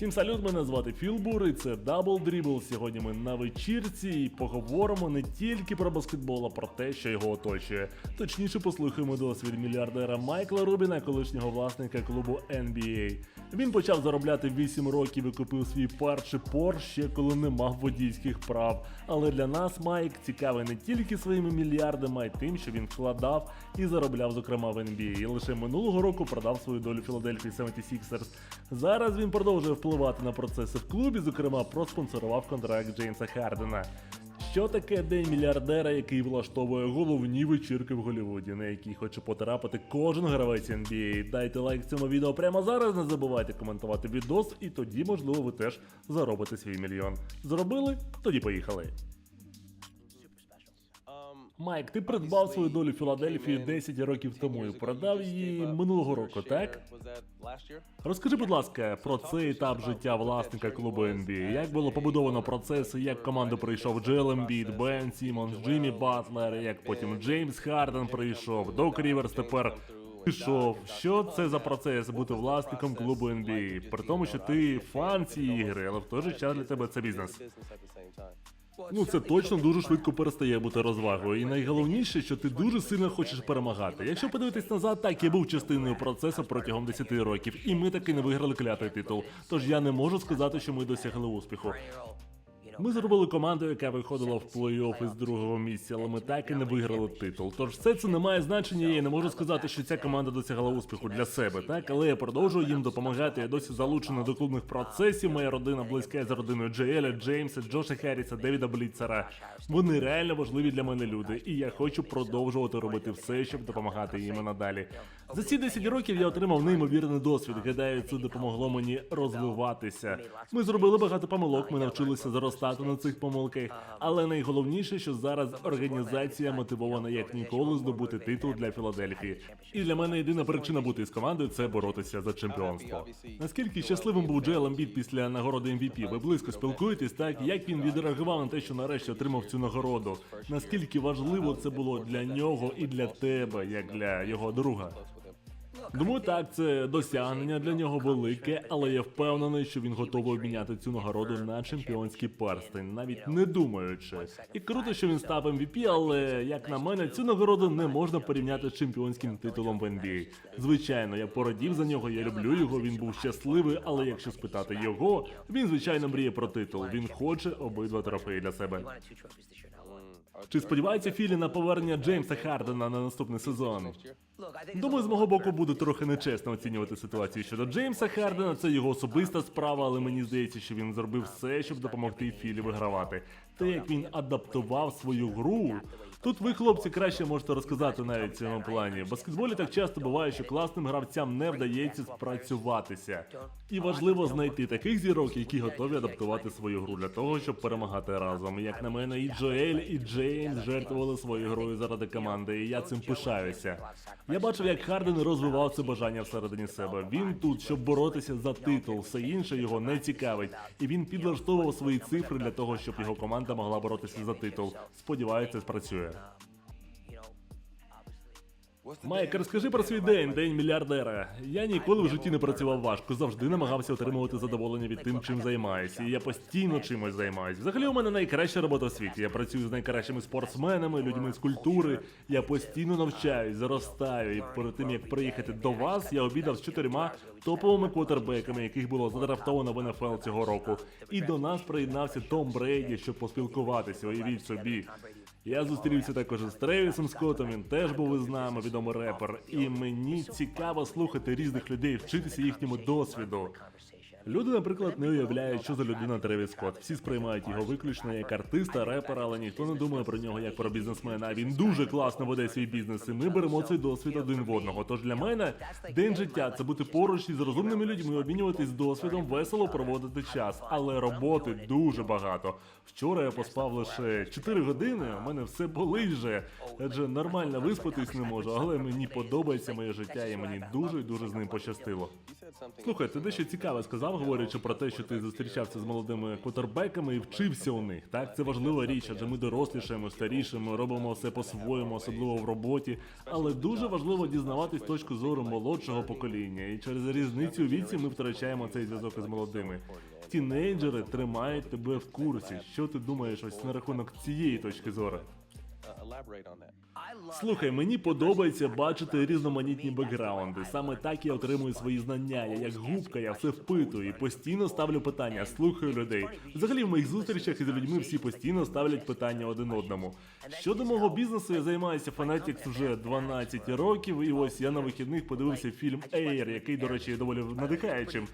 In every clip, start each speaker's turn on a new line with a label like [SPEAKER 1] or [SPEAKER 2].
[SPEAKER 1] Всім салют, мене звати Філбур, і це Double Dribble. Сьогодні ми на вечірці і поговоримо не тільки про баскетбол, а про те, що його оточує. Точніше, послухаємо досвід мільярдера Майкла Рубіна, колишнього власника клубу NBA. Він почав заробляти 8 років і купив свій перший Porsche, ще коли не мав водійських прав. Але для нас Майк цікавий не тільки своїми мільярдами, а й тим, що він вкладав і заробляв, зокрема в NBA. І лише минулого року продав свою долю Філадельфії 76ers. Зараз він продовжує впливати на процеси в клубі, зокрема, проспонсорував контракт Джеймса Хардена. Що таке день мільярдера, який влаштовує головні вечірки в Голлівуді, на які хоче потрапити кожен гравець NBA? Дайте лайк цьому відео прямо зараз. Не забувайте коментувати відос, і тоді, можливо, ви теж заробите свій мільйон. Зробили? Тоді поїхали. Майк, ти придбав свою долю Філадельфії 10 років тому і продав її минулого року, так? Розкажи, будь ласка, про цей етап життя власника клубу NBA. Як було побудовано процес, як команду прийшов Джел Ембіт, Бен Сімонс, Джиммі Батлер, як потім Джеймс Харден прийшов, Док Ріверс тепер пішов. Що це за процес бути власником клубу NBA? При тому, що ти фан цієї ігри, але в той же час для тебе це бізнес. Ну це точно дуже швидко перестає бути розвагою. І найголовніше, що ти дуже сильно хочеш перемагати. Якщо подивитись назад, так я був частиною процесу протягом 10 років, і ми таки не виграли клятий титул. Тож я не можу сказати, що ми досягли успіху. Ми зробили команду, яка виходила в плей-офф із другого місця, але ми так і не виграли титул. Тож все це не має значення. Я не можу сказати, що ця команда досягла успіху для себе, так але я продовжую їм допомагати. Я досі залучений до клубних процесів. Моя родина близька з родиною Джееля, Джеймса, Джоша Херріса, Девіда Бліцера. Вони реально важливі для мене люди, і я хочу продовжувати робити все, щоб допомагати їм надалі. За ці 10 років я отримав неймовірний досвід. Гадаю, це допомогло мені розвиватися. Ми зробили багато помилок. Ми навчилися зростати на цих помилках. Але найголовніше, що зараз організація мотивована як ніколи здобути титул для Філадельфії. І для мене єдина причина бути із командою це боротися за чемпіонство. Наскільки щасливим був Джейл Ембіт після нагороди MVP? Ви близько спілкуєтесь, так як він відреагував на те, що нарешті отримав цю нагороду? Наскільки важливо це було для нього і для тебе, як для його друга? Думаю, так, це досягнення для нього велике, але я впевнений, що він готовий обміняти цю нагороду на чемпіонський перстень, навіть не думаючи. І круто, що він став MVP, але як на мене, цю нагороду не можна порівняти з чемпіонським титулом в NBA. Звичайно, я порадів за нього, я люблю його. Він був щасливий, але якщо спитати його, він звичайно мріє про титул. Він хоче обидва трофеї для себе. Чи сподівається Філі на повернення Джеймса Хардена на наступний сезон? Думаю, з мого боку буде трохи нечесно оцінювати ситуацію щодо Джеймса Хардена. Це його особиста справа, але мені здається, що він зробив все, щоб допомогти Філі вигравати. Те, як він адаптував свою гру. Тут ви, хлопці, краще можете розказати навіть в цьому плані. В баскетболі так часто буває, що класним гравцям не вдається спрацюватися. І важливо знайти таких зірок, які готові адаптувати свою гру для того, щоб перемагати разом. Як на мене, і Джоель, і Джеймс жертвували своєю грою заради команди, і я цим пишаюся. Я бачив, як Харден розвивав це бажання всередині себе. Він тут, щоб боротися за титул, все інше його не цікавить, і він підлаштовував свої цифри для того, щоб його команда могла боротися за титул. Сподіваюся, спрацює. Майк, розкажи про свій день, день мільярдера. Я ніколи в житті не працював важко, завжди намагався отримувати задоволення від тим, чим займаюся. І я постійно чимось займаюся. Взагалі, у мене найкраща робота в світі. Я працюю з найкращими спортсменами, людьми з культури. Я постійно навчаюсь, зростаю. І перед тим як приїхати до вас, я обідав з чотирма топовими квотербеками, яких було задрафтовано в НФЛ цього року. І до нас приєднався Том Брейді, щоб поспілкуватися. Уявіть собі. Я зустрівся також з Тревісом Скоттом, він теж був із нами, відомий репер. І мені цікаво слухати різних людей, вчитися їхньому досвіду. Люди, наприклад, не уявляють, що за людина Тревіс Скотт. Всі сприймають його виключно як артиста, репера, але ніхто не думає про нього як про бізнесмена. Він дуже класно веде свій бізнес. І ми беремо цей досвід один в одного. Тож для мене день життя це бути поруч із розумними людьми, обмінюватись досвідом, весело проводити час. Але роботи дуже багато. Вчора я поспав лише 4 години. У мене все болить. Адже нормально виспатись не можу, але мені подобається моє життя, і мені дуже дуже з ним пощастило. Слухай, ти дещо цікаве сказав сказав, говорячи про те, що ти зустрічався з молодими квотербеками і вчився у них. Так, це важлива річ, адже ми дорослішаємо, старішимо, робимо все по-своєму, особливо в роботі. Але дуже важливо дізнаватись точку зору молодшого покоління. І через різницю віці ми втрачаємо цей зв'язок із молодими. Тінейджери тримають тебе в курсі. Що ти думаєш ось на рахунок цієї точки зору? Слухай, мені подобається бачити різноманітні бекграунди. Саме так я отримую свої знання. Я як губка, я все впитую і постійно ставлю питання, слухаю людей. Взагалі, в моїх зустрічах із людьми всі постійно ставлять питання один одному. Щодо мого бізнесу, я займаюся Fanatics вже 12 років, і ось я на вихідних подивився фільм Air, який, до речі, є доволі надихаючим.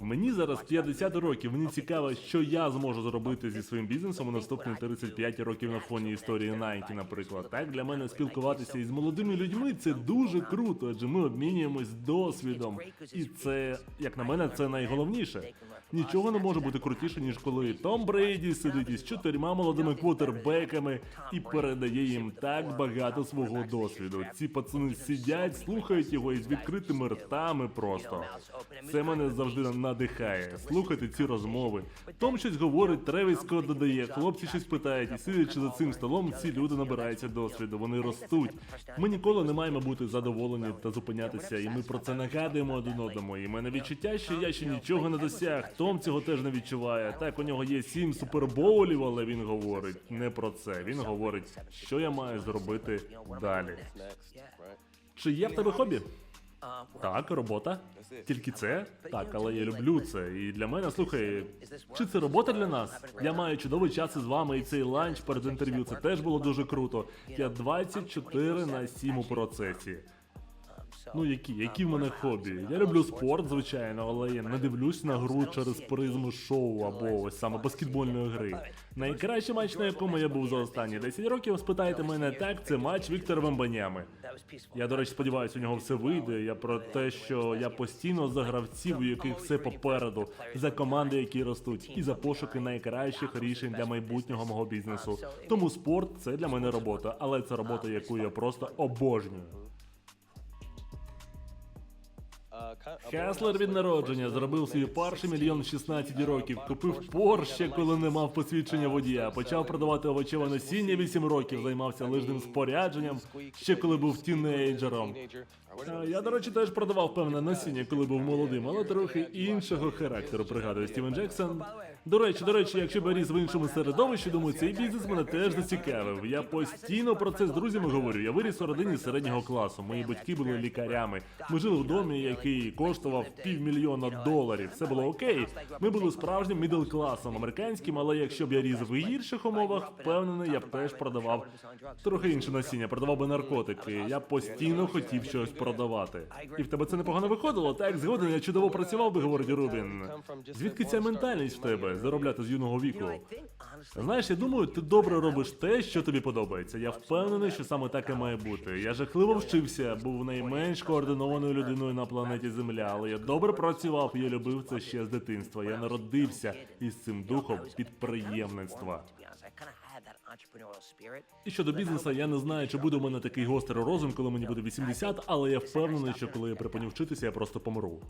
[SPEAKER 1] Мені зараз 50 років. Мені цікаво, що я зможу зробити зі своїм бізнесом у наступні 35 років на фоні історії Nike, наприклад. Так для мене спілкуватися із молодими людьми це дуже круто, адже ми обмінюємось досвідом. І це, як на мене, це найголовніше. Нічого не може бути крутіше, ніж коли Том Брейді сидить із чотирма молодими квотербеками і передає їм так багато свого досвіду. Ці пацани сидять, слухають його із відкритими ртами просто. Це мене завжди надихає. Слухати ці розмови. Том щось говорить, Тревіс Скотт додає, хлопці щось питають, і сидячи за цим столом, ці люди набираються досвіду, вони ростуть. Ми ніколи не маємо бути задоволені та зупинятися, і ми про це нагадуємо один одному. І мене відчуття, що я ще нічого не досяг. Том цього теж не відчуває. Так, у нього є сім супербоулів, але він говорить не про це. Він говорить, що я маю зробити далі. Чи є в тебе хобі? Так, робота. Тільки це? Так, але я люблю це. І для мене, слухай, чи це робота для нас? Я маю чудовий час із вами, і цей ланч перед інтерв'ю це теж було дуже круто. Я 24 на 7 у процесі. Ну які, які в мене хобі? Я люблю спорт, звичайно, але я не дивлюсь на гру через призму шоу або ось саме баскетбольної гри. Найкращий матч, на якому я був за останні 10 років, спитайте мене так, це матч Віктора Вембанями. Я, до речі, сподіваюся, у нього все вийде. Я про те, що я постійно за гравців, у яких все попереду, за команди, які ростуть, і за пошуки найкращих рішень для майбутнього мого бізнесу. Тому спорт це для мене робота, але це робота, яку я просто обожнюю. Хеслер від народження зробив свій перший мільйон в 16 років. Купив порше, коли не мав посвідчення водія. Почав продавати овочеве насіння 8 років. Займався лижним спорядженням ще коли був тінейджером. Е, Я, до речі, теж продавав певне насіння, коли був молодим, але трохи іншого характеру. Пригадую Стівен Джексон. До речі, до речі, якщо б я в іншому середовищі, думаю, цей бізнес мене теж зацікавив. Я постійно про це з друзями говорю. Я виріс у родині середнього класу. Мої батьки були лікарями. Ми жили в домі, який коштував півмільйона доларів. Все було окей. Ми були справжнім мідл класом американським, але якщо б я ріс в гірших умовах, впевнений, я б теж продавав трохи інше насіння, продавав би наркотики. Я постійно хотів щось продавати. І в тебе це непогано виходило. Так, згоден, я чудово працював би, говорить Рубін. Звідки ця ментальність в тебе заробляти з юного віку? Знаєш, я думаю, ти добре робиш те, що тобі подобається. Я впевнений, що саме так і має бути. Я жахливо вчився, був найменш координованою людиною на планеті Земля, але я добре працював я любив це ще з дитинства. Я народився із цим духом підприємництва. І щодо бізнесу, я не знаю, чи буде у мене такий гострий розум, коли мені буде 80, але я впевнений, що коли я припиню вчитися, я просто помру.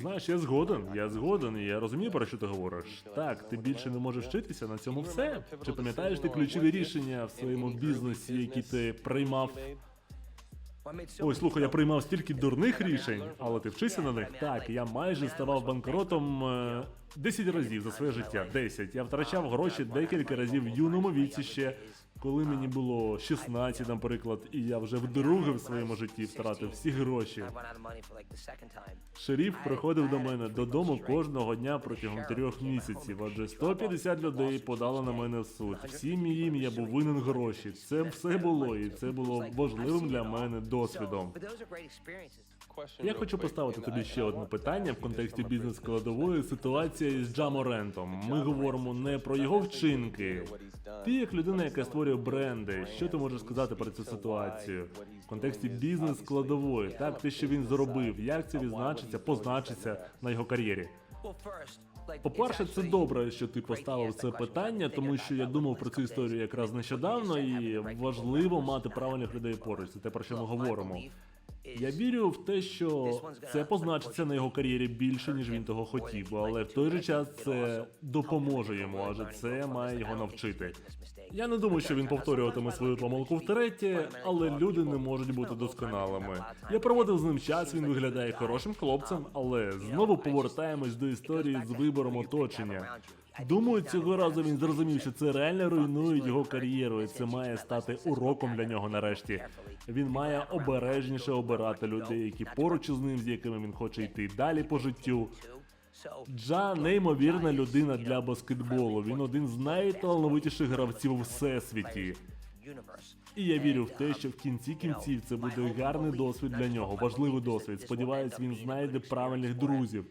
[SPEAKER 1] Знаєш, я згоден, я згоден, і я розумію, про що ти говориш. Так, ти більше не можеш вчитися, на цьому все. Чи пам'ятаєш ти ключові рішення в своєму бізнесі, які ти приймав? Ой, слухай, я приймав стільки дурних рішень, але ти вчися на них? Так, я майже ставав банкротом е, 10 разів за своє життя. 10. Я втрачав гроші декілька разів в юному віці ще. Коли мені було 16, наприклад, і я вже вдруге в своєму житті втратив всі гроші. Шеріф приходив до мене додому кожного дня протягом трьох місяців, адже 150 людей подали на мене в суд. Всім їм я був винен гроші. Це все було, і це було важливим для мене досвідом. Я хочу поставити тобі ще одне питання в контексті бізнес-складової ситуації з Джаморентом. Ми говоримо не про його вчинки. Ти як людина, яка створює бренди, що ти можеш сказати про цю ситуацію в контексті бізнес-складової? Так, те, що він зробив, як це відзначиться, позначиться на його кар'єрі? По-перше, це добре, що ти поставив це питання, тому що я думав про цю історію якраз нещодавно, і важливо мати правильних людей поруч. Це те, про що ми говоримо. Я вірю в те, що це позначиться на його кар'єрі більше, ніж він того хотів, але в той же час це допоможе йому, адже це має його навчити. Я не думаю, що він повторюватиме свою помилку втретє, але люди не можуть бути досконалими. Я проводив з ним час, він виглядає хорошим хлопцем, але знову повертаємось до історії з вибором оточення. Думаю, цього разу він зрозумів, що це реально руйнує його кар'єру, і це має стати уроком для нього нарешті. Він має обережніше обирати людей, які поруч із ним, з якими він хоче йти далі по життю. Джа неймовірна людина для баскетболу. Він один з найталановитіших гравців у всесвіті. І я вірю в те, що в кінці кінців це буде гарний досвід для нього, важливий досвід. Сподіваюсь, він знайде правильних друзів.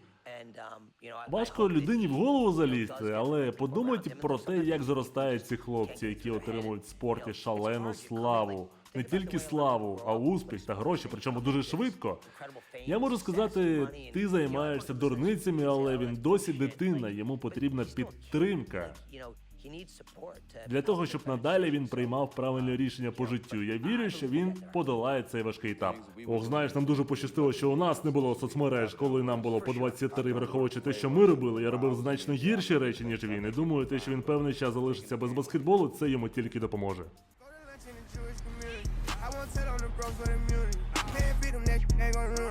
[SPEAKER 1] Важко людині в голову залізти, але подумайте про те, як зростають ці хлопці, які отримують в спорті шалену славу. Не тільки славу, а успіх та гроші, причому дуже швидко. Я можу сказати, ти займаєшся дурницями, але він досі дитина, йому потрібна підтримка. Для того, щоб надалі він приймав правильне рішення по життю. Я вірю, що він подолає цей важкий етап. Ох, знаєш, нам дуже пощастило, що у нас не було соцмереж, коли нам було по 23, враховуючи те, що ми робили. Я робив значно гірші речі, ніж він. І думаю, те, що він певний час залишиться без баскетболу, це йому тільки допоможе.
[SPEAKER 2] I won't tell on the bros for the immunity. Can't beat them, that they gon'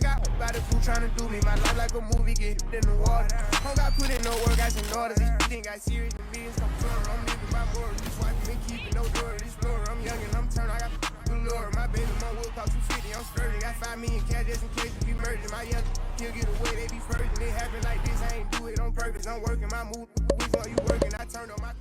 [SPEAKER 2] I got by the crew trying to do me. My life like a movie, get hit in the water. Don't got put in no work, I some orders. These think I serious, the meetings come through. I'm living my moral. This wife been keeping no door. This floor, I'm young and I'm turned. I got galore. My baby, my will cost 250. I'm sturdy. Got 5 million cash just in case if we merge. My young he'll get away. They be first. And It happen like this. I ain't do it on purpose. I'm working my move. Which one you working? I turned on my.